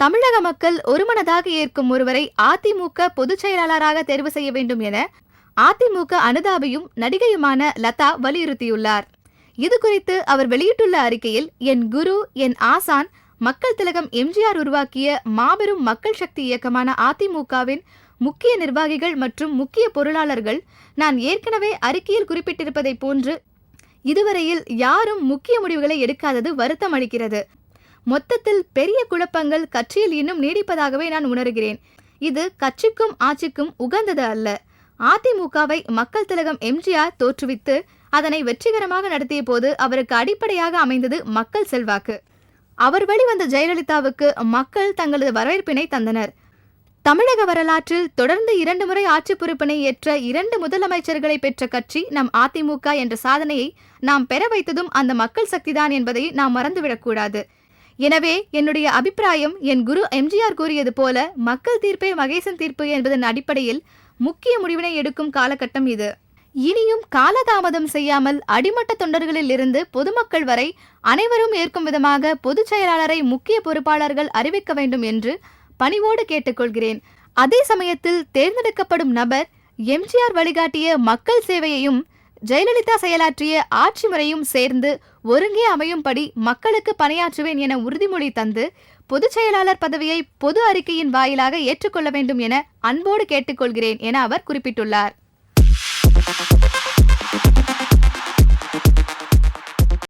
தமிழக மக்கள் ஒருமனதாக ஏற்கும் ஒருவரை அதிமுக பொதுச் செயலாளராக தேர்வு செய்ய வேண்டும் என அதிமுக அனுதாபியும் நடிகையுமான லதா வலியுறுத்தியுள்ளார். இது குறித்து அவர் வெளியிட்டுள்ள அறிக்கையில் என் குரு என் ஆசான் மக்கள் திலகம் எம்ஜிஆர் உருவாக்கிய மாபெரும் மக்கள் சக்தி இயக்கமான அதிமுகவின் முக்கிய நிர்வாகிகள் மற்றும் முக்கிய பொருளாளர்கள் நான் ஏற்கனவே அறிக்கையில் குறிப்பிட்டிருப்பதைப் போன்று இதுவரையில் யாரும் முக்கிய முடிவுகளை எடுக்காதது வருத்தம் அளிக்கிறது. மொத்தத்தில் பெரிய குழப்பங்கள் கட்சியில் இன்னும் நீடிப்பதாகவே நான் உணர்கிறேன். இது கட்சிக்கும் ஆட்சிக்கும் உகந்தது அல்ல. அதிமுகவை மக்கள் திலகம் எம்ஜிஆர் தோற்றுவித்து அதனை வெற்றிகரமாக நடத்திய போது அவருக்கு அடிப்படையாக அமைந்தது மக்கள் செல்வாக்கு. அவர் வெளிவந்த ஜெயலலிதாவுக்கு மக்கள் தங்களது வரவேற்பினை தந்தனர். தமிழக வரலாற்றில் தொடர்ந்து இரண்டு முறை ஆட்சி பொறுப்பினை ஏற்ற இரண்டு முதலமைச்சர்களை பெற்ற கட்சி நம் அதிமுக என்ற சாதனையை நாம் பெற வைத்ததும் அந்த மக்கள் சக்திதான் என்பதை நாம் மறந்துவிடக்கூடாது. எனவே என்னுடைய அபிப்பிராயம் என் குரு எம்ஜிஆர் கூறியது போல மக்கள் தீர்ப்பே மகேசன் தீர்ப்பு என்பதன் அடிப்படையில் முக்கிய முடிவினை எடுக்கும் காலகட்டம் இது. இனியும் காலதாமதம் செய்யாமல் அடிமட்ட தொண்டர்களில் இருந்து பொதுமக்கள் வரை அனைவரும் ஏற்கும் விதமாக பொதுச் செயலாளரை முக்கிய பொறுப்பாளர்கள் அறிவிக்க வேண்டும் என்று பணிவோடு கேட்டுக்கொள்கிறேன். அதே சமயத்தில் தேர்ந்தெடுக்கப்படும் நபர் எம்ஜிஆர் வழிகாட்டிய மக்கள் சேவையையும் ஜெயலலிதா செயலாற்றிய ஆட்சி முறையும் சேர்ந்து ஒருங்கே அமையும்படி மக்களுக்கு பணியாற்றுவேன் என உறுதிமொழி தந்து பொதுச் செயலாளர் பதவியை பொது அறிக்கையின் வாயிலாக ஏற்றுக்கொள்ள வேண்டும் என அன்போடு கேட்டுக்கொள்கிறேன் என அவர் குறிப்பிட்டுள்ளார்.